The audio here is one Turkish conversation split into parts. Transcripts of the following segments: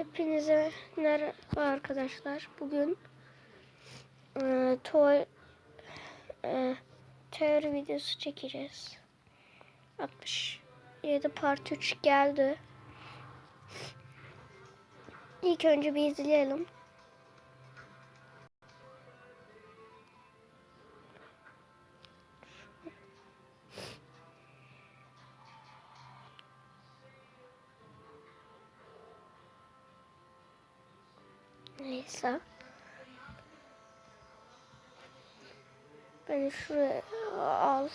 Hepinize merhaba arkadaşlar. Bugün e, tuval e, teori videosu çekeceğiz. 67 part 3 geldi. İlk önce bir izleyelim. Neyse. Beni şuraya al.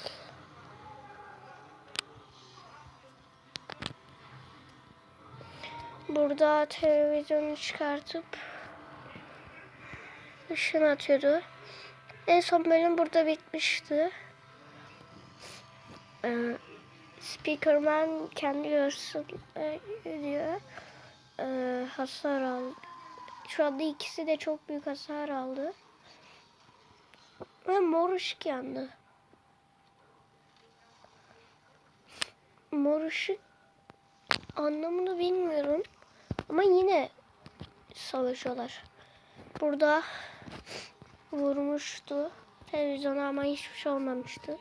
Burada televizyonu çıkartıp ışın atıyordu. En son bölüm burada bitmişti. Ee, Speakerman kendi görsün e, diyor. Ee, hasar aldı. Şu anda ikisi de çok büyük hasar aldı. Ve mor ışık yandı. Mor ışık anlamını bilmiyorum. Ama yine savaşıyorlar. Burada vurmuştu. Televizyona ama hiçbir şey olmamıştı.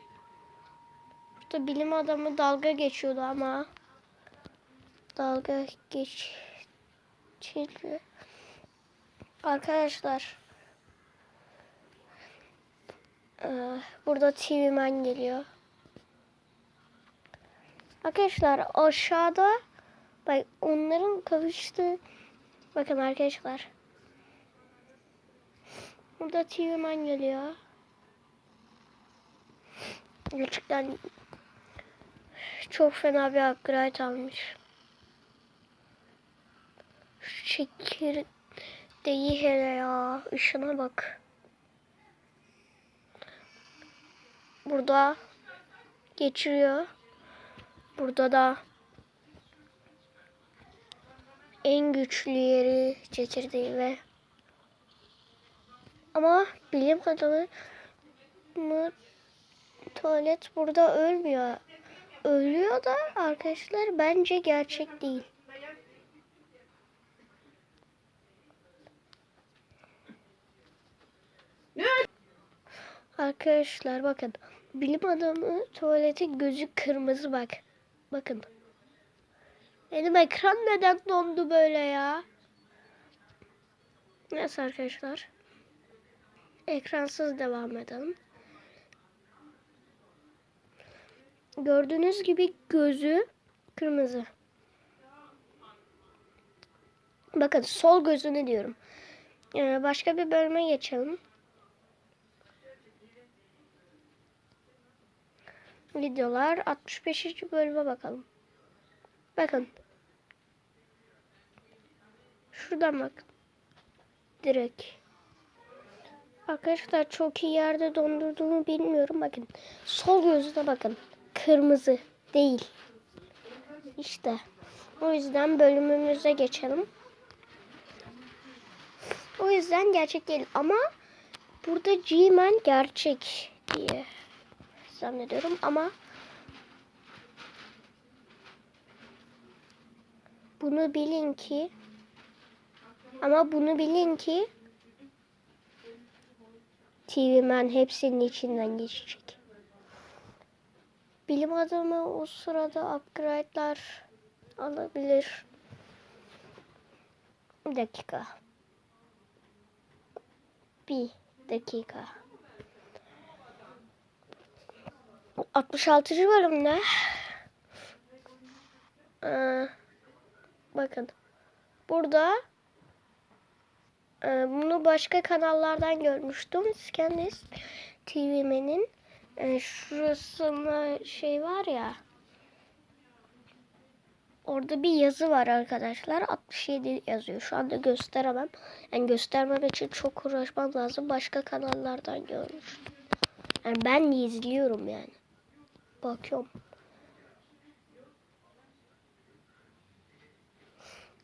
Burada bilim adamı dalga geçiyordu ama dalga geçildi. Arkadaşlar eee, burada TV Man geliyor. Arkadaşlar aşağıda bak onların kavuştuğu bakın arkadaşlar. Burada TV Man geliyor. Gerçekten çok fena bir upgrade almış. Şu çekir değil hele ya. Işına bak. Burada geçiriyor. Burada da en güçlü yeri çekirdeği ve ama bilim adamı mı tuvalet burada ölmüyor. Ölüyor da arkadaşlar bence gerçek değil. Arkadaşlar bakın. Bilim adamı tuvaletin gözü kırmızı bak. Bakın. Benim ekran neden dondu böyle ya? Neyse arkadaşlar. Ekransız devam edelim. Gördüğünüz gibi gözü kırmızı. Bakın sol gözünü diyorum. Ee, başka bir bölüme geçelim. Videolar 65. bölüme bakalım. Bakın. Şuradan bak. Direkt. Arkadaşlar çok iyi yerde dondurduğumu bilmiyorum. Bakın. Sol gözüne bakın. Kırmızı değil. İşte. O yüzden bölümümüze geçelim. O yüzden gerçek değil. Ama burada G-Man gerçek diye zannediyorum ama bunu bilin ki ama bunu bilin ki TV Man hepsinin içinden geçecek. Bilim adamı o sırada upgrade'lar alabilir. Bir dakika. Bir dakika. 66. bölümde ee, bakın burada e, bunu başka kanallardan görmüştüm. Skandis TV'nin e, şurasında şey var ya orada bir yazı var arkadaşlar. 67 yazıyor. Şu anda gösteremem. Yani göstermem için çok uğraşmam lazım. Başka kanallardan görmüştüm. Yani ben izliyorum yani. Bakıyorum.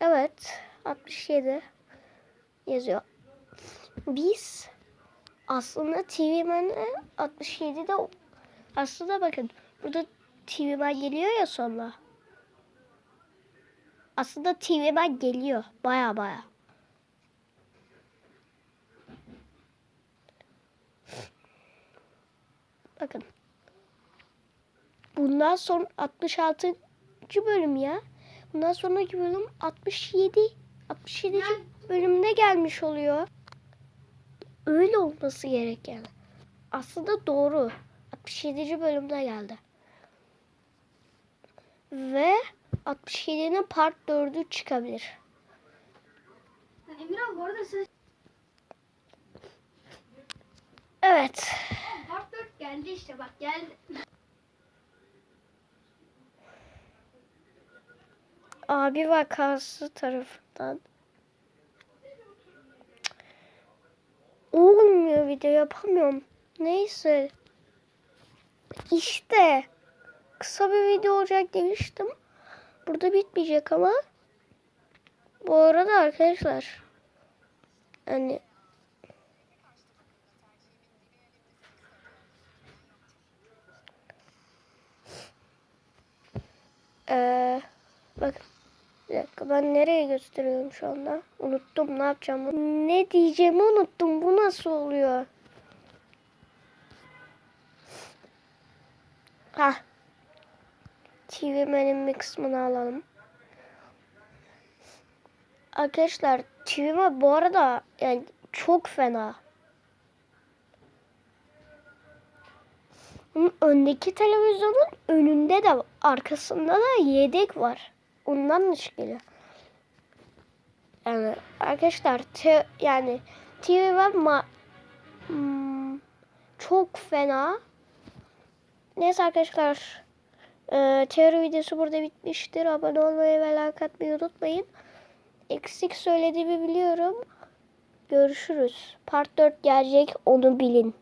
Evet. 67 yazıyor. Biz aslında TV Man'e 67'de aslında bakın burada TV Man geliyor ya sonra. Aslında TV ben geliyor. Baya baya. Bakın. Bundan sonra 66. bölüm ya. Bundan sonraki bölüm 67. 67. bölümüne gelmiş oluyor. Öyle olması gerek yani. Aslında doğru. 67. bölümde geldi. Ve 67'nin part 4'ü çıkabilir. Emirhan bu arada sen Evet. part 4 geldi işte bak geldi. Abi vakası tarafından. Olmuyor video yapamıyorum. Neyse. İşte. Kısa bir video olacak demiştim. Burada bitmeyecek ama. Bu arada arkadaşlar. Hani Ee, bak bir dakika ben nereye gösteriyorum şu anda? Unuttum ne yapacağım. Ne diyeceğimi unuttum. Bu nasıl oluyor? Ha. TV menüm bir kısmını alalım. Arkadaşlar TV bu arada yani çok fena. Bunun öndeki televizyonun önünde de arkasında da yedek var. Ondan iş geliyor. Yani arkadaşlar te, yani TV var ma hmm, çok fena. Neyse arkadaşlar e, teori videosu burada bitmiştir. Abone olmayı ve like atmayı unutmayın. Eksik söylediğimi biliyorum. Görüşürüz. Part 4 gelecek onu bilin.